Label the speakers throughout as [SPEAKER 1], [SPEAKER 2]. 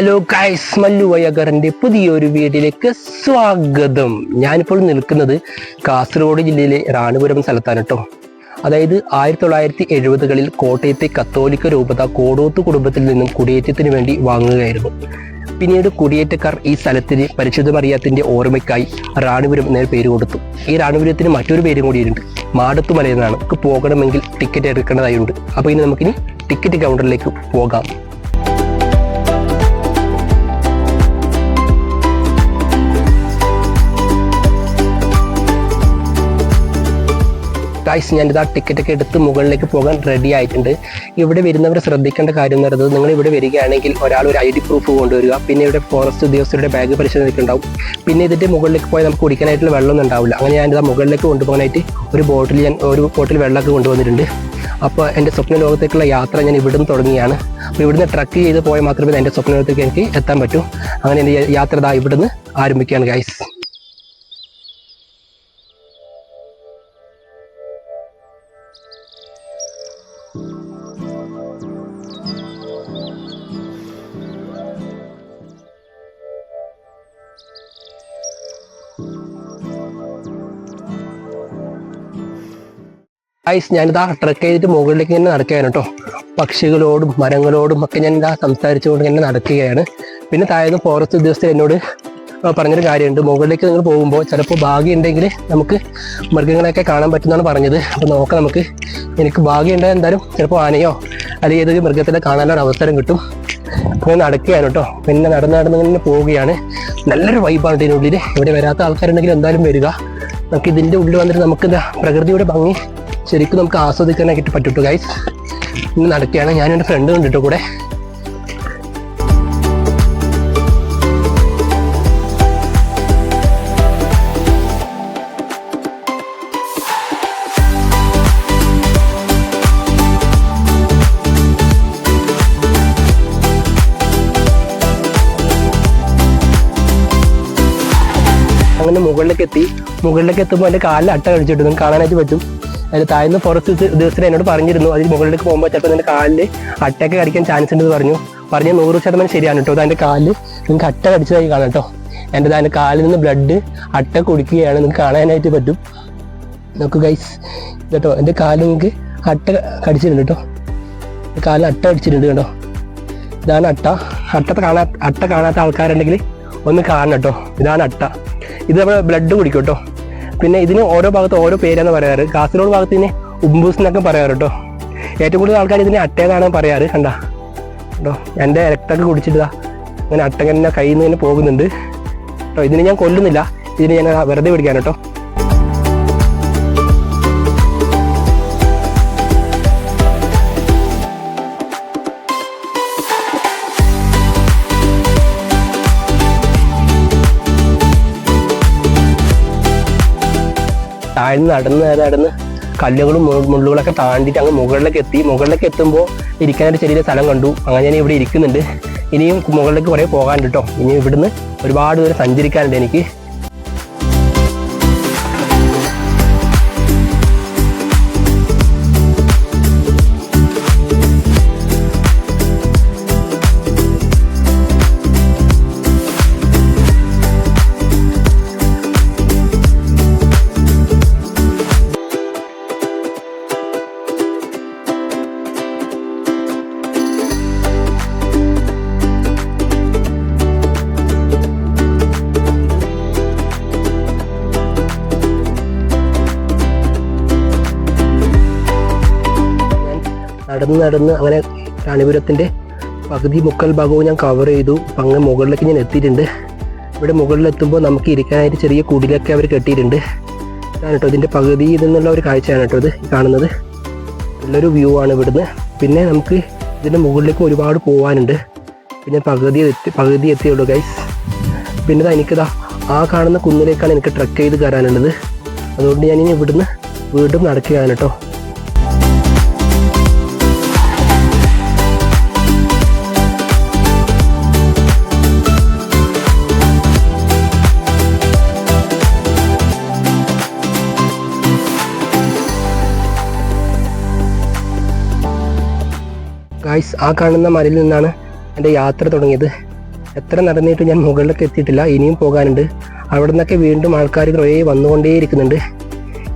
[SPEAKER 1] Hello guys Mallu വയഗറിന്റെ പുതിയൊരു വീഡിയോയിലേക്ക് സ്വാഗതം. ഞാനിപ്പോൾ നിൽക്കുന്നത് കാസർഗോഡ് ജില്ലയിലെ റാണിപുരം സ്ഥലത്താണ് കേട്ടോ അതായത് ആയിരത്തി തൊള്ളായിരത്തി എഴുപതുകളിൽ കോട്ടയത്തെ കത്തോലിക്ക രൂപത കോടോത്ത് കുടുംബത്തിൽ നിന്നും കുടിയേറ്റത്തിന് വേണ്ടി വാങ്ങുകയായിരുന്നു. പിന്നീട് കുടിയേറ്റക്കാർ ഈ സ്ഥലത്തിന് പരിശുദ്ധ മറിയാത്തിന്റെ ഓർമ്മയ്ക്കായി റാണിപുരം എന്ന പേര് കൊടുത്തു. ഈ റാണിപുരത്തിന് മറ്റൊരു പേരും കൂടിയുണ്ട് മാടത്തുമല എന്നാണ് പോകണമെങ്കിൽ ടിക്കറ്റ് എടുക്കേണ്ടതായുണ്ട്. അപ്പോൾ ഇനി നമുക്കിനി ടിക്കറ്റ് കൗണ്ടറിലേക്ക് പോകാം. ഗൈസ് ഞാനിതാ ടിക്കറ്റ് ഒക്കെ എടുത്ത് മുകളിലേക്ക് പോകാൻ റെഡി ആയിട്ടുണ്ട്. ഇവിടെ വരുന്നവർ ശ്രദ്ധിക്കേണ്ട കാര്യം എന്ന് പറയുന്നത് നിങ്ങൾ ഇവിടെ വരികയാണെങ്കിൽ ഒരാൾ ഒരു ഐ ഡി പ്രൂഫ് കൊണ്ടുവരിക. പിന്നെ ഇവിടെ ഫോറസ്റ്റ് ഉദ്യോഗസ്ഥരുടെ ബാഗ് പരിശോധനയ്ക്കുണ്ടാവും. പിന്നെ ഇതിന്റെ മുകളിലേക്ക് പോയാൽ നമുക്ക് കുടിക്കാനായിട്ടുള്ള വെള്ളമൊന്നും ഉണ്ടാവില്ല. അങ്ങനെ ഞാൻ ഞാനിതാ മുകളിലേക്ക് കൊണ്ടുപോകാനായിട്ട് ഒരു ബോട്ടിൽ ഞാൻ ഒരു ബോട്ടിൽ വെള്ളമൊക്കെ കൊണ്ടുവന്നിട്ടുണ്ട്. അപ്പോൾ എന്റെ സ്വപ്ന ലോകത്തേക്കുള്ള യാത്ര ഞാൻ ഇവിടുന്ന് തുടങ്ങിയാണ് അപ്പോൾ ഇവിടുന്ന് ട്രക്ക് ചെയ്ത് പോയാൽ മാത്രമേ എന്റെ സ്വപ്ന ലോകത്തേക്ക് എനിക്ക് എത്താൻ പറ്റൂ. അങ്ങനെ എന്റെ യാത്ര ഇതാ ഇവിടുന്ന് ആരംഭിക്കുകയാണ് ഗൈസ് ഐസ് ഞാനിതാ ട്രക്ക് ചെയ്തിട്ട് മുകളിലേക്ക് ഇങ്ങനെ നടക്കുകയാണ് കേട്ടോ. പക്ഷികളോടും മരങ്ങളോടും ഒക്കെ ഞാൻ ഇതാ സംസാരിച്ചുകൊണ്ട് ഇങ്ങനെ നടക്കുകയാണ്. പിന്നെ താഴെ ഫോറസ്റ്റ് ഉദ്യോഗസ്ഥർ എന്നോട് പറഞ്ഞൊരു കാര്യമുണ്ട്. മുകളിലേക്ക് നിങ്ങൾ പോകുമ്പോൾ ചിലപ്പോൾ ഭാഗ്യമുണ്ടെങ്കിൽ നമുക്ക് മൃഗങ്ങളെയൊക്കെ കാണാൻ പറ്റുമെന്നാണ് പറഞ്ഞത്. അപ്പോൾ നോക്കാം നമുക്ക് എനിക്ക് ഭാഗ്യമുണ്ടെങ്കിൽ എന്തായാലും ചിലപ്പോൾ ആനയോ അല്ലെങ്കിൽ ഏതൊരു മൃഗത്തിനെ കാണാനൊരു അവസരം കിട്ടും. ഞാൻ നടക്കുകയാണ് കേട്ടോ. പിന്നെ നടന്ന് നടന്ന് ഇങ്ങനെ പോവുകയാണ്. നല്ലൊരു വൈബാണ് ഇതിനുള്ളിൽ. ഇവിടെ വരാത്ത ആൾക്കാരുണ്ടെങ്കിൽ എന്തായാലും വരിക. നമുക്ക് ഇതിന്റെ ഉള്ളിൽ വന്നിട്ട് നമുക്ക് പ്രകൃതിയുടെ ഭംഗി ശരിക്കും നമുക്ക് ആസ്വദിക്കാനായിട്ട് പറ്റൂ ഗൈസ് ഇന്ന് നടക്കുകയാണ്. ഞാൻ എന്റെ ഫ്രണ്ട് കണ്ടിട്ട് കൂടെ. അങ്ങനെ മുകളിലേക്ക് എത്തി. മുകളിലേക്ക് എത്തുമ്പോൾ എന്റെ കാലിൽ അട്ട കഴിച്ചിട്ട് നിങ്ങൾക്ക് കാണാനായിട്ട് പറ്റും. അതിൽ താഴ്ന്ന ഫോറസ്റ്റ് ദിവസത്തിൽ എന്നോട് പറഞ്ഞിരുന്നു. അതിൽ മുകളിലേക്ക് പോകുമ്പോൾ ചിലപ്പോൾ എന്റെ കാലിൽ അട്ടയൊക്കെ കടിക്കാൻ ചാൻസ് ഉണ്ടെന്ന് പറഞ്ഞു. പറഞ്ഞ നൂറ് ശതമാനം ശരിയാണ് കേട്ടോ. അതിന്റെ കാലിൽ നിങ്ങൾക്ക് അട്ട കടിച്ചതായി കാണാം കേട്ടോ. എന്റെ അതിന്റെ കാലിൽ നിന്ന് ബ്ലഡ് അട്ട കുടിക്കുകയാണ്. നിങ്ങൾക്ക് കാണാനായിട്ട് പറ്റും. നോക്കൂ ഗൈസ് കേട്ടോ എന്റെ കാലിൽ നിങ്ങൾക്ക് അട്ട കടിച്ചിട്ടുണ്ട് കേട്ടോ. കാലിൽ അട്ട കടിച്ചിട്ടുണ്ട് കേട്ടോ. ഇതാണ് അട്ട. അട്ട കാണാ അട്ട കാണാത്ത ആൾക്കാരുണ്ടെങ്കിൽ ഒന്ന് കാണണം കേട്ടോ. ഇതാണ് അട്ട. ഇത് നമ്മൾ ബ്ലഡ് കുടിക്കും കേട്ടോ. പിന്നെ ഇതിന് ഓരോ ഭാഗത്ത് ഓരോ പേരാണ് പറയാറ്. കാസർഗോഡ് ഭാഗത്ത് ഇതിന് ഉംബൂസ് എന്നൊക്കെ പറയാറ് കേട്ടോ ഏറ്റവും കൂടുതൽ ആൾക്കാർ ഇതിന് അട്ടേതാണ് പറയാറ് കണ്ടാ? കേട്ടോ എന്റെ രക്തമൊക്കെ കുടിച്ചിട്ടാ അങ്ങനെ അട്ട ഇങ്ങനെ കയ്യിൽ നിന്ന് തന്നെ പോകുന്നുണ്ട്. കേട്ടോ ഇതിനെ ഞാൻ കൊല്ലുന്നില്ല. ഇതിന് ഞാൻ വെറുതെ പിടിക്കാൻ കേട്ടോ താഴ്ന്ന് നടന്ന് നടന്ന് കല്ലുകളും മുള്ളുകളൊക്കെ താണ്ടിയിട്ട് അങ്ങ് മുകളിലേക്ക് എത്തി. മുകളിലേക്ക് എത്തുമ്പോൾ ഇരിക്കാനായിട്ട് ചെറിയ സ്ഥലം കണ്ടു. അങ്ങനെ ഞാൻ ഇവിടെ ഇരിക്കുന്നുണ്ട്. ഇനിയും മുകളിലേക്ക് കുറേ പോകാനുണ്ട് കേട്ടോ ഇനി ഇവിടുന്ന് ഒരുപാട് ദൂരം സഞ്ചരിക്കാനുണ്ട് എനിക്ക്. നടന്ന് നടന്ന് അങ്ങനെ റാണിപുരത്തിന്റെ പകുതി മുക്കൽ ഭാഗവും ഞാൻ കവർ ചെയ്തു. അപ്പം അങ്ങ് മുകളിലേക്ക് ഞാൻ എത്തിയിട്ടുണ്ട്. ഇവിടെ മുകളിലെത്തുമ്പോൾ നമുക്ക് ഇരിക്കാനായിട്ട് ചെറിയ കുടിലൊക്കെ അവർ കെട്ടിയിട്ടുണ്ട്. ഇതാണ് കേട്ടോ ഇതിന്റെ പകുതി നിന്നുള്ള ഒരു കാഴ്ചയാണ് കേട്ടോ ഇത് കാണുന്നത്. നല്ലൊരു വ്യൂ ആണ് ഇവിടുന്ന്. പിന്നെ നമുക്ക് ഇതിന്റെ മുകളിലേക്ക് ഒരുപാട് പോകാനുണ്ട് പിന്നെ പകുതി എത്തി പകുതി എത്തിയുള്ളൂ ഗൈസ് പിന്നെ ദാ എനിക്കിതാ ആ കാണുന്ന കുന്നിലേക്കാണ് എനിക്ക് ട്രക്ക് ചെയ്ത് കയറാനുള്ളത്. അതുകൊണ്ട് ഞാനിനി ഇവിടുന്ന് വീണ്ടും നടക്കുകയാണ് കേട്ടോ. ഗായ്സ് ആ കാണുന്ന മലയിൽ നിന്നാണ് എന്റെ യാത്ര തുടങ്ങിയത്. എത്ര നടന്നിട്ട് ഞാൻ മുകളിലേക്ക് എത്തിയിട്ടില്ല ഇനിയും പോകാനുണ്ട്. അവിടെ നിന്നൊക്കെ വീണ്ടും ആൾക്കാർ കുറേ വന്നുകൊണ്ടേയിരിക്കുന്നുണ്ട്.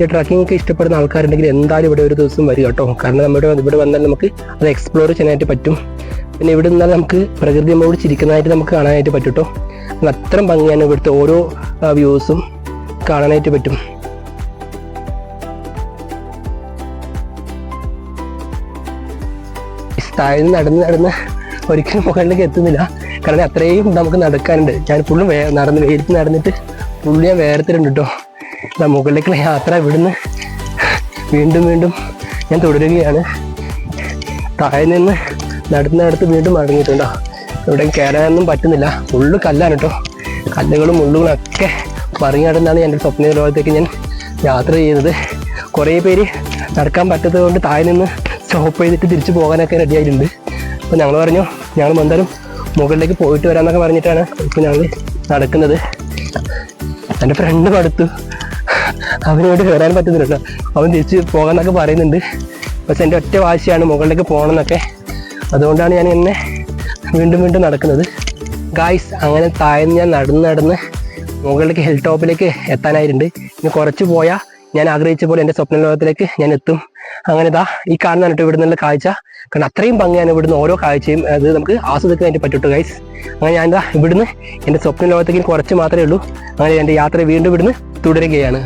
[SPEAKER 1] ഈ ട്രക്കിംഗ് ഇഷ്ടപ്പെടുന്ന ആൾക്കാരുണ്ടെങ്കിൽ എന്തായാലും ഇവിടെ ഒരു ദിവസം വരിക കേട്ടോ. കാരണം നമ്മുടെ ഇവിടെ വന്നാൽ നമുക്ക് അത് എക്സ്പ്ലോർ ചെയ്യാനായിട്ട് പറ്റും. പിന്നെ ഇവിടെ നിന്നാൽ നമുക്ക് പ്രകൃതി നമ്മോട് ചിരിക്കുന്നതായിട്ട് നമുക്ക് കാണാനായിട്ട് പറ്റും കേട്ടോ. അത്രയും ഭംഗിയാണ് ഇവിടുത്തെ ഓരോ വ്യൂസും കാണാനായിട്ട് പറ്റും. താഴ്ന്ന് നടന്ന് നടന്ന് ഒരിക്കലും മുകളിലേക്ക് എത്തുന്നില്ല. കാരണം അത്രയും നമുക്ക് നടക്കാനുണ്ട്. ഞാൻ ഫുള്ളും വേ നടന്ന് വെയിലത്ത് നടന്നിട്ട് ഫുള്ള് ഞാൻ വേർത്തിട്ടുണ്ട് കേട്ടോ ഇതാ മുകളിലേക്കുള്ള യാത്ര ഇവിടുന്ന് വീണ്ടും വീണ്ടും ഞാൻ തുടരുകയാണ്. താഴെ നിന്ന് നടന്ന് നടത്ത് വീണ്ടും മടങ്ങിയിട്ടുണ്ടോ ഇവിടെ കയറാനൊന്നും പറ്റുന്നില്ല. ഫുള്ള് കല്ലാണ് കേട്ടോ കല്ലുകളും മുള്ളുകളും ഒക്കെ പറഞ്ഞു നടന്നാണ് എന്റെ സ്വപ്ന ലോകത്തേക്ക് ഞാൻ യാത്ര ചെയ്യുന്നത് കുറേ പേര് നടക്കാൻ പറ്റാത്തത് കൊണ്ട് താഴെ നിന്ന് സ്റ്റോപ്പ് ചെയ്തിട്ട് തിരിച്ചു പോകാനൊക്കെ റെഡി ആയിട്ടുണ്ട്. അപ്പോൾ ഞങ്ങൾ പറഞ്ഞു ഞങ്ങൾ എന്തായാലും മുകളിലേക്ക് പോയിട്ട് വരാമെന്നൊക്കെ പറഞ്ഞിട്ടാണ് ഇപ്പോൾ ഞങ്ങൾ നടക്കുന്നത്. എന്റെ ഫ്രണ്ട് പടുത്തു അവനോട് കയറാൻ പറ്റുന്നില്ല അവൻ തിരിച്ച് പോകാമെന്നൊക്കെ പറയുന്നുണ്ട്. പക്ഷെ എന്റെ ഒറ്റ വാശിയാണ് മുകളിലേക്ക് പോകണമെന്നൊക്കെ. അതുകൊണ്ടാണ് ഞാൻ എന്നെ വീണ്ടും വീണ്ടും നടക്കുന്നത്. ഗായ്സ് അങ്ങനെ താഴ്ന്ന് ഞാൻ നടന്ന് നടന്ന് മുകളിലേക്ക് ഹിൽ ടോപ്പിലേക്ക് എത്താനായിട്ടുണ്ട്. ഇനി കുറച്ച് പോയാൽ ഞാൻ ആഗ്രഹിച്ച പോലെ എന്റെ സ്വപ്ന ലോകത്തിലേക്ക് ഞാൻ എത്തും. അങ്ങനെ ഇതാ ഈ കാണുന്ന കേട്ടോ ഇവിടെ നിന്നുള്ള കാഴ്ച കാരണം അത്രയും ഭംഗിയാണ് ഇവിടുന്ന് ഓരോ കാഴ്ചയും അത് നമുക്ക് ആസ്വദിക്കാൻ വേണ്ടി പറ്റുള്ളൂ ഗൈസ് അങ്ങനെ ഞാൻ ഇതാ ഇവിടുന്ന് എന്റെ സ്വപ്ന ലോകത്തേക്ക് കുറച്ച് മാത്രമേ ഉള്ളൂ. അങ്ങനെ എന്റെ യാത്ര വീണ്ടും ഇവിടുന്ന് തുടരുകയാണ്.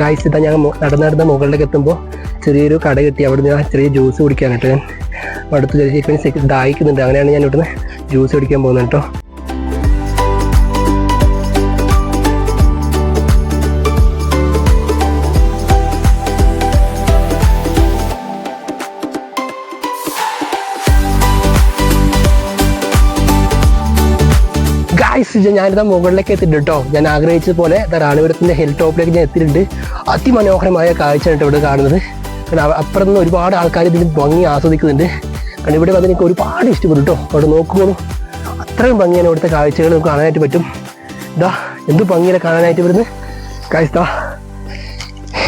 [SPEAKER 1] ഗൈസ് ഇതാ ഞാൻ നടന്ന് നടന്ന് മുകളിലേക്ക് എത്തുമ്പോൾ ചെറിയൊരു കട കിട്ടി. അവിടുന്ന് ഞാൻ ചെറിയ ജ്യൂസ് കുടിക്കാൻ കേട്ടോ ഞാൻ. അടുത്ത് ചെറിയ ദാഹിക്കുന്നുണ്ട്. അങ്ങനെയാണ് ഞാൻ ഇവിടുന്ന് ജ്യൂസ് കുടിക്കാൻ പോകുന്നത് കേട്ടോ. ഗായ്സ് ഞാനിതാ മുകളിലേക്ക് എത്തിയിട്ട് കേട്ടോ. ഞാൻ ആഗ്രഹിച്ചത് പോലെ റാണിപുരത്തിന്റെ ഹിൽ ടോപ്പിലേക്ക് ഞാൻ എത്തിയിട്ടുണ്ട്. അതിമനോഹരമായ കാഴ്ചയാണ് ഇവിടെ കാണുന്നത്. കാരണം അപ്പുറത്ത് നിന്ന് ഒരുപാട് ആൾക്കാർ ഇതിന് ഭംഗി ആസ്വദിക്കുന്നുണ്ട്. കാരണം ഇവിടെ വന്ന് എനിക്ക് ഒരുപാട് ഇഷ്ടപ്പെട്ടു കേട്ടോ. അവിടെ നോക്കുമ്പോൾ അത്രയും ഭംഗിയാണ് ഇവിടുത്തെ കാഴ്ചകൾ നമുക്ക് കാണാനായിട്ട് പറ്റും. ഇതാ എന്ത് ഭംഗിയിലെ കാണാനായിട്ട് ഇവിടുന്ന് കാഴ്ച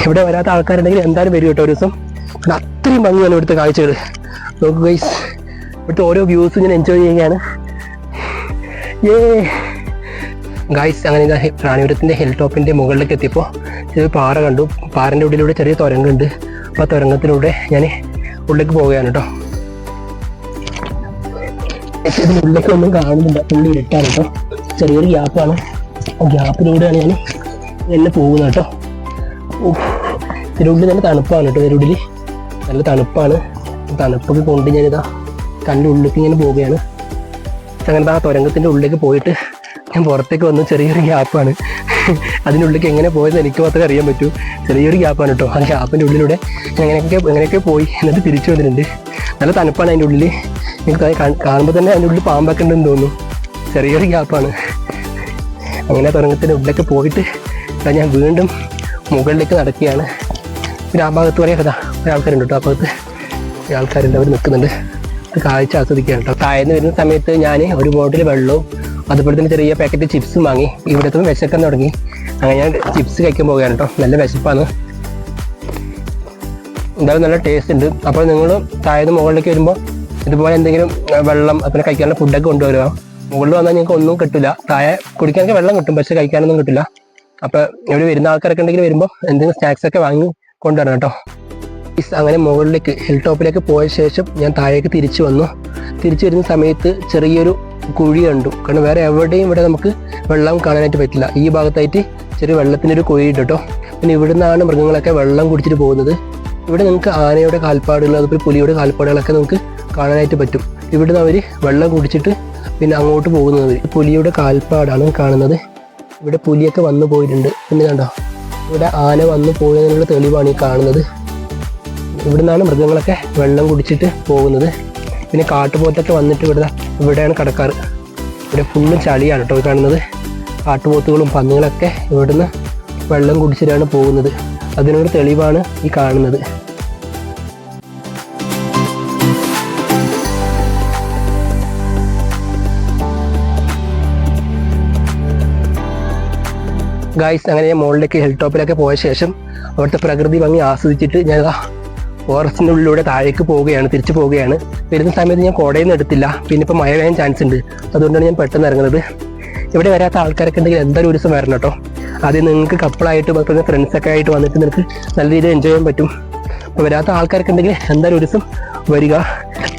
[SPEAKER 1] ഇവിടെ വരാത്ത ആൾക്കാരുണ്ടെങ്കിൽ എന്തായാലും വരും കേട്ടോ ഒരു ദിവസം. അത്രയും ഭംഗിയാണ് ഇവിടുത്തെ കാഴ്ചകൾ. നോക്കുക ഇവിടുത്തെ ഓരോ വ്യൂസും ഞാൻ എൻജോയ് ചെയ്യുകയാണ്. ഏ ഗായ്സ് അങ്ങനെ ഇതാ റാണിപുരത്തിന്റെ ഹിൽ ടോപ്പിന്റെ മുകളിലേക്ക് എത്തിയപ്പോൾ ചെറിയ പാറ കണ്ടു. പാറന്റെ ഉള്ളിലൂടെ ചെറിയ തുരങ്കുണ്ട് അപ്പോൾ ആ തുരങ്കത്തിലൂടെ ഞാൻ ഉള്ളിലേക്ക് പോവുകയാണ് കേട്ടോ. ഉള്ളിലേക്ക് ഒന്നും കാണുന്നില്ല. പുള്ളി ഇരുട്ടാണ് കേട്ടോ. ചെറിയൊരു ഗ്യാപ്പാണ് ആ ഗ്യാപ്പിലൂടെയാണ് ഞാൻ എന്നെ പോകുന്നത് കേട്ടോ. ഇതിനുള്ളിൽ നല്ല തണുപ്പാണ് കേട്ടോ. ഇതിനുള്ളിൽ നല്ല തണുപ്പാണ്. തണുപ്പൊക്കെ കൊണ്ട് ഞാനിതാ കല്ലിന്റെ ഉള്ളിലേക്ക് ഇങ്ങനെ പോവുകയാണ്. അങ്ങനെ ആ തുരങ്കത്തിന്റെ ഉള്ളിലേക്ക് പോയിട്ട് ഞാൻ പുറത്തേക്ക് വന്നു ചെറിയൊരു ഗ്യാപ്പാണ്. അതിനുള്ളിലേക്ക് എങ്ങനെ പോയെന്ന് എനിക്ക് മാത്രമേ അറിയാൻ പറ്റൂ. ചെറിയൊരു ഗ്യാപ്പാണ് കേട്ടോ. ആ ഗ്യാപ്പിന്റെ ഉള്ളിലൂടെ എങ്ങനെയൊക്കെ എങ്ങനെയൊക്കെ പോയി എന്നിട്ട് തിരിച്ചു വന്നിട്ടുണ്ട്. നല്ല തണുപ്പാണ് അതിന്റെ ഉള്ളിൽ എനിക്ക് കാണുമ്പോൾ തന്നെ അതിന്റെ ഉള്ളിൽ പാമ്പൊക്കെ ഉണ്ടെന്ന് തോന്നുന്നു. ചെറിയൊരു ഗ്യാപ്പാണ്. അങ്ങനെ തുരങ്കത്തിന്റെ ഉള്ളിലൊക്കെ പോയിട്ട് ഞാൻ വീണ്ടും മുകളിലേക്ക് നടക്കുകയാണ്. പിന്നെ ആ ഭാഗത്ത് പറയാം കഥ ഒരാൾക്കാരുണ്ട് കേട്ടോ. ആ ഭാഗത്ത് ആൾക്കാരുണ്ട്. അവർ നിൽക്കുന്നുണ്ട്. കാഴ്ച ആസ്വദിക്കുകയാണ് കേട്ടോ. താഴ്ന്നു വരുന്ന സമയത്ത് ഞാൻ ഒരു ബോട്ടിൽ വെള്ളവും അതുപോലെ തന്നെ ചെറിയ പാക്കറ്റ് ചിപ്സും വാങ്ങി. ഇവിടുത്തെ വിശക്കാൻ തുടങ്ങി. അങ്ങനെ ഞാൻ ചിപ്സ് കഴിക്കാൻ പോവുകയാണ് കേട്ടോ നല്ല വിശപ്പാണ്. എന്തായാലും നല്ല ടേസ്റ്റ് ഉണ്ട്. അപ്പോൾ നിങ്ങൾ താഴ്ന്ന് മുകളിലേക്ക് വരുമ്പോൾ ഇതുപോലെ എന്തെങ്കിലും വെള്ളം അപ്പം കഴിക്കാനുള്ള ഫുഡൊക്കെ കൊണ്ടുവരിക. മുകളിൽ വന്നാൽ നിങ്ങൾക്ക് ഒന്നും കിട്ടില്ല താഴെ കുടിക്കാനൊക്കെ വെള്ളം കിട്ടും പക്ഷെ കഴിക്കാനൊന്നും കിട്ടില്ല അപ്പോൾ ഇവിടെ വരുന്ന ആൾക്കാരൊക്കെ ഉണ്ടെങ്കിൽ വരുമ്പോൾ എന്തെങ്കിലും സ്നാക്സ് ഒക്കെ വാങ്ങി കൊണ്ടുവരണം കേട്ടോ അങ്ങനെ മുകളിലേക്ക് ഹിൽ ടോപ്പിലേക്ക് പോയ ശേഷം ഞാൻ താഴേക്ക് തിരിച്ചു വന്നു. തിരിച്ചു വരുന്ന സമയത്ത് ചെറിയൊരു കുഴി കണ്ടു. കാരണം വേറെ എവിടെയും ഇവിടെ നമുക്ക് വെള്ളം കാണാനായിട്ട് പറ്റില്ല. ഈ ഭാഗത്തായിട്ട് ചെറിയ വെള്ളത്തിന്റെ ഒരു കുഴി ഇട്ടോ പിന്നെ ഇവിടെ നിന്നാണ് മൃഗങ്ങളൊക്കെ വെള്ളം കുടിച്ചിട്ട് പോകുന്നത്. ഇവിടെ നിങ്ങൾക്ക് ആനയുടെ കാൽപ്പാടുകൾ അതുപോലെ പുലിയുടെ കാൽപ്പാടുകളൊക്കെ നമുക്ക് കാണാനായിട്ട് പറ്റും. ഇവിടുന്ന് അവർ വെള്ളം കുടിച്ചിട്ട് പിന്നെ അങ്ങോട്ട് പോകുന്നത്. പുലിയുടെ കാൽപ്പാടാണ് കാണുന്നത്. ഇവിടെ പുലിയൊക്കെ വന്നു പോയിട്ടുണ്ട്. പിന്നെ കണ്ടോ? ഇവിടെ ആന വന്നു പോയതിനുള്ള തെളിവാണ് ഈ കാണുന്നത്. ഇവിടുന്നാണ് മൃഗങ്ങളൊക്കെ വെള്ളം കുടിച്ചിട്ട് പോകുന്നത്. പിന്നെ കാട്ടുപോത്തൊക്കെ വന്നിട്ട് ഇവിടെ ഇവിടെയാണ് കിടക്കാറ് ഇവിടെ ഫുള്ളും ചളിയാണ് കേട്ടോ കാണുന്നത്. കാട്ടുപോത്തുകളും പന്നികളൊക്കെ ഇവിടുന്ന് വെള്ളം കുടിച്ചിട്ടാണ് പോകുന്നത്. അതിനൊരു തെളിവാണ് ഈ കാണുന്നത്. ഗായ്സ് അങ്ങനെ ഞാൻ മുകളിലേക്ക് ഹിൽ ടോപ്പിലൊക്കെ പോയ ശേഷം അവിടുത്തെ പ്രകൃതി ഭംഗി ആസ്വദിച്ചിട്ട് ഞാൻ ദാ ഫോറസ്റ്റിന്റെ ഉള്ളിലൂടെ താഴേക്ക് പോവുകയാണ് തിരിച്ചു പോവുകയാണ്. വരുന്ന സമയത്ത് ഞാൻ കോടയിൽ നിന്ന് എടുത്തില്ല. പിന്നെ ഇപ്പോൾ മഴ പെയ്യാൻ ചാൻസ് ഉണ്ട്. അതുകൊണ്ടാണ് ഞാൻ പെട്ടെന്ന് ഇറങ്ങുന്നത്. ഇവിടെ വരാത്ത ആൾക്കാരൊക്കെ ഉണ്ടെങ്കിൽ എന്തായാലും ഒരു ദിവസം വരണം കേട്ടോ. ആദ്യം നിങ്ങൾക്ക് കപ്പിളായിട്ട് പിന്നെ ഫ്രണ്ട്സൊക്കെ ആയിട്ട് വന്നിട്ട് നിങ്ങൾക്ക് നല്ല രീതിയിൽ എൻജോയ് ചെയ്യാൻ പറ്റും. അപ്പോൾ വരാത്ത ആൾക്കാരൊക്കെ ഉണ്ടെങ്കിൽ എന്തായാലും ഒരു ദിവസം വരിക.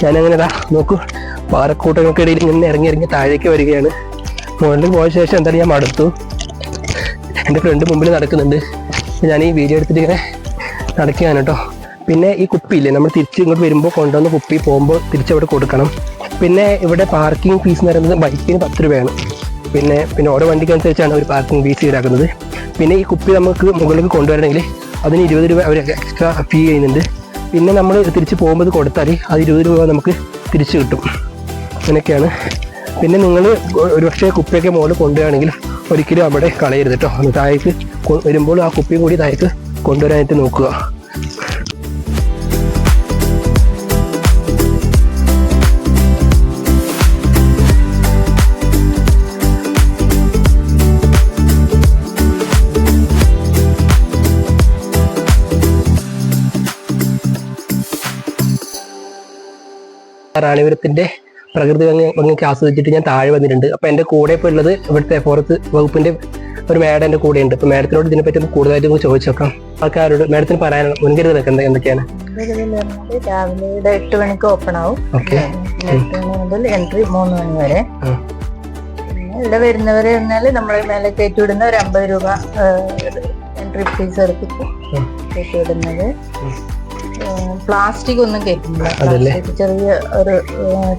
[SPEAKER 1] ഞാനങ്ങനെ ഇതാ നോക്കൂ. പാറക്കൂട്ടങ്ങൾക്ക് ഇടയിൽ ഇങ്ങനെ ഇറങ്ങി ഇറങ്ങി താഴേക്ക് വരികയാണ്. മുകളിൽ പോയ ശേഷം എന്തായാലും ഞാൻ മടുത്തു. എന്റെ ഫ്രണ്ട് മുമ്പിൽ നടക്കുന്നുണ്ട്. ഞാൻ ഈ വീഡിയോ എടുത്തിട്ട് ഇങ്ങനെ നടക്കുകയാണ് കേട്ടോ. പിന്നെ ഈ കുപ്പിയില്ലേ നമ്മൾ തിരിച്ച് ഇങ്ങോട്ട് വരുമ്പോൾ കൊണ്ടുവന്ന കുപ്പി പോകുമ്പോൾ തിരിച്ചവിടെ കൊടുക്കണം. പിന്നെ ഇവിടെ പാർക്കിംഗ് ഫീസ് എന്ന് പറയുന്നത് ബൈക്കിന് പത്ത് രൂപയാണ്. പിന്നെ പിന്നെ ഓരോ വണ്ടിക്ക് അനുസരിച്ചാണ് അവർ പാർക്കിംഗ് ഫീസ് ഈടാക്കുന്നത്. പിന്നെ ഈ കുപ്പി നമുക്ക് മുകളിലേക്ക് കൊണ്ടുവരണമെങ്കിൽ അതിന് ഇരുപത് രൂപ അവർ എക്സ്ട്രാ ഫീ ചെയ്യുന്നുണ്ട്. പിന്നെ നമ്മൾ തിരിച്ച് പോകുമ്പോൾ കൊടുത്താൽ അത് ഇരുപത് രൂപ നമുക്ക് തിരിച്ച് കിട്ടും. അങ്ങനെയൊക്കെയാണ്. പിന്നെ നിങ്ങൾ ഒരുപക്ഷെ കുപ്പിയൊക്കെ മുകളിൽ കൊണ്ടുവരികയാണെങ്കിൽ ഒരിക്കലും അവിടെ കളയരുത് കേട്ടോ. താഴേക്ക് വരുമ്പോൾ ആ കുപ്പിയും കൂടി താഴേക്ക് കൊണ്ടുവരാനായിട്ട് നോക്കുക. റാണിപുരത്തിന്റെ പ്രകൃതി ഭംഗി ഭംഗിക്ക് ആസ്വദിച്ചിട്ട് ഞാൻ താഴെ വന്നിട്ടുണ്ട്. അപ്പൊ എന്റെ കൂടെ ഇപ്പോൾ ഉള്ളത് ഇവിടുത്തെ ഫോറസ്റ്റ് വകുപ്പിന്റെ ഒരു മേഡം എന്റെ കൂടെ ഉണ്ട്. അപ്പൊ മേഡത്തിനോട് ഇതിനെപ്പറ്റി ഒന്ന് കൂടുതലായിട്ട് ഒന്ന് ചോദിച്ചു നോക്കാം. ആൾക്കാരോട് മേഡത്തിന് പറയാനുള്ള മുൻകരുതലൊക്കെ എന്താ എന്തൊക്കെയാണ്?
[SPEAKER 2] രാവിലെ എട്ട് മണിക്ക് ഓപ്പൺ ആവും. എട്ട് മണി മുതൽ എൻട്രി മൂന്ന് മണി വരെ. ഇവിടെ വരുന്നവരെ വന്നാൽ നമ്മളെ മേലെ കയറ്റി വിടുന്ന ഒരു അമ്പത് രൂപ എൻട്രി ഫീസ് എടുത്തിട്ട്. കയറ്റി വിടുന്നത്. പ്ലാസ്റ്റിക് ഒന്നും? പ്ലാസ്റ്റിക് ചെറിയ ഒരു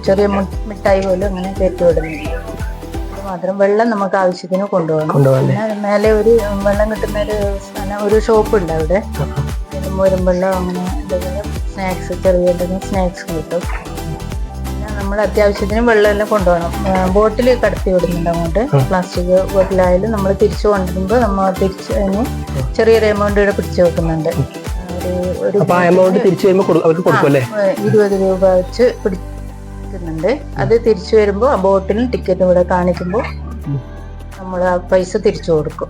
[SPEAKER 2] ചെറിയ മിഠായി പോലും അങ്ങനെ കയറ്റി വിടുന്നില്ല മാത്രം വെള്ളം നമുക്ക് ആവശ്യത്തിന് കൊണ്ടുപോകണം. പിന്നെ മേലെ ഒരു വെള്ളം കിട്ടുന്ന ഒരു സ്ഥലം ഒരു ഷോപ്പ് ഉണ്ട് അവിടെ മോരും വെള്ളം അങ്ങനെ എന്തെങ്കിലും സ്നാക്സ് ചെറിയ എന്തെങ്കിലും സ്നാക്സ് കിട്ടും. പിന്നെ നമ്മൾ അത്യാവശ്യത്തിന് വെള്ളമെല്ലാം കൊണ്ടുപോകണം. ബോട്ടിൽ കടത്തി വിടുന്നുണ്ട് അങ്ങോട്ട്. പ്ലാസ്റ്റിക് ബോട്ടിലായാലും നമ്മൾ തിരിച്ചു കൊണ്ടുവരുമ്പോൾ നമ്മൾ തിരിച്ച് അതിന് ചെറിയൊരു എമൗണ്ട് ഇവിടെ പിടിച്ചു വെക്കുന്നുണ്ട്.
[SPEAKER 1] എമൗണ്ട് തിരിച്ചു വരുമ്പോൾ അവർക്ക് കൊടുക്കും അല്ലേ
[SPEAKER 2] ഏഹ് ഇരുപത് രൂപ വെച്ച് പിടിക്കുന്നുണ്ട്. അത് തിരിച്ചു വരുമ്പോൾ ആ ബോട്ടിലും ടിക്കറ്റും ഇവിടെ കാണിക്കുമ്പോൾ നമ്മൾ ആ പൈസ തിരിച്ചു കൊടുക്കും.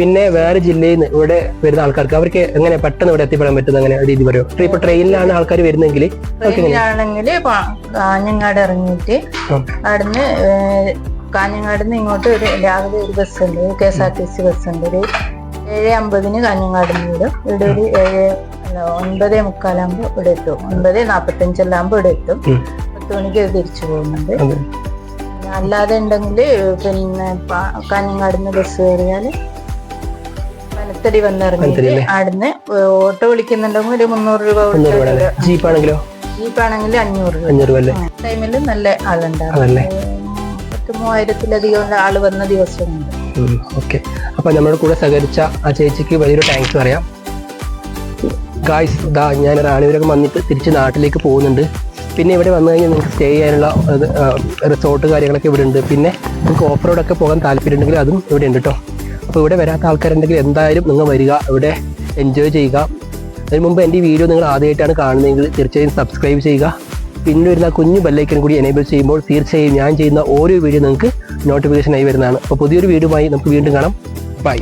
[SPEAKER 1] പിന്നെ വേറെ ജില്ലയിൽ നിന്ന് ഇവിടെ വരുന്ന ആൾക്കാർക്ക് അവർക്ക് എങ്ങനെ പെട്ടെന്ന് ഇവിടെ എത്തിപ്പെടാൻ പറ്റുന്ന അങ്ങനെ രീതി പറയോ? ഇപ്പൊ ട്രെയിനിലാണ് ആൾക്കാർ വരുന്നെങ്കിൽ
[SPEAKER 2] ആണെങ്കിൽ കാഞ്ഞങ്ങാട് ഇറങ്ങിയിട്ട്. അവിടുന്ന് കാഞ്ഞങ്ങാടിന്ന് കാഞ്ഞങ്ങാട് നിന്ന് ഇങ്ങോട്ട് ഒരു രാവിലെ ഒരു ബസ് ഉണ്ട് K S R T C bus ഉണ്ട് ഒരു ഏഴ് അമ്പതിന് കാഞ്ഞങ്ങാട് നിന്ന് വിടും ഇവിടെ ഒരു ഏഴ് അല്ല ഒൻപതേ മുക്കാലാകുമ്പോൾ ഇവിടെ എത്തും. ഒൻപത് നാൽപ്പത്തഞ്ചെല്ലാകുമ്പോൾ ഇവിടെ എത്തും. പത്ത് മണിക്ക് തിരിച്ചു പോകുന്നുണ്ട്. അല്ലാതെ ഉണ്ടെങ്കിൽ പിന്നെ പ- ബസ് കയറിയാൽ പനത്തടി വന്നിറങ്ങിയിട്ട്? അവിടുന്ന് ഓട്ടോ വിളിക്കുന്നുണ്ടെങ്കിൽ ഒരു മുന്നൂറ് രൂപ
[SPEAKER 1] ജീപ്പാണെങ്കിലോ
[SPEAKER 2] ജീപ്പാണെങ്കിൽ അഞ്ഞൂറ് രൂപ ടൈമിൽ നല്ല ആളുണ്ടാവും. പത്ത് മൂവായിരത്തിലധികം ആൾ വന്ന ദിവസമുണ്ട്.
[SPEAKER 1] ഓക്കെ അപ്പൊ നമ്മുടെ കൂടെ സഹകരിച്ച ആ ചേച്ചിക്ക് വലിയൊരു താങ്ക്സ് പറയാം. ഗായ്സ് ദാ ഞാൻ റാണിപുരം വന്നിട്ട് തിരിച്ച് നാട്ടിലേക്ക് പോകുന്നുണ്ട്. പിന്നെ ഇവിടെ വന്നു കഴിഞ്ഞാൽ നിങ്ങൾക്ക് സ്റ്റേ ചെയ്യാനുള്ള റിസോർട്ട് കാര്യങ്ങളൊക്കെ ഇവിടെ ഉണ്ട് പിന്നെ നിങ്ങൾക്ക് ഓഫ് റോഡൊക്കെ പോകാൻ താല്പര്യം ഉണ്ടെങ്കിൽ അതും ഇവിടെ ഉണ്ട് കേട്ടോ അപ്പോൾ ഇവിടെ വരാത്ത ആൾക്കാരുണ്ടെങ്കിൽ എന്തായാലും നിങ്ങൾ വരിക ഇവിടെ എൻജോയ് ചെയ്യുക. അതിന് മുമ്പ് എന്റെ വീഡിയോ നിങ്ങൾ ആദ്യമായിട്ടാണ് കാണുന്നതെങ്കിൽ തീർച്ചയായും സബ്സ്ക്രൈബ് ചെയ്യുക. പിന്നെ വരുന്ന കുഞ്ഞു ബെല്ലൈക്കൻ കൂടി എനേബിൾ ചെയ്യുമ്പോൾ തീർച്ചയായും ഞാൻ ചെയ്യുന്ന ഓരോ വീഡിയോ നിങ്ങൾക്ക് നോട്ടിഫിക്കേഷൻ ആയി വരുന്നതാണ്. അപ്പോൾ പുതിയൊരു വീഡിയോയുമായി നമുക്ക് വീണ്ടും കാണാം. ബൈ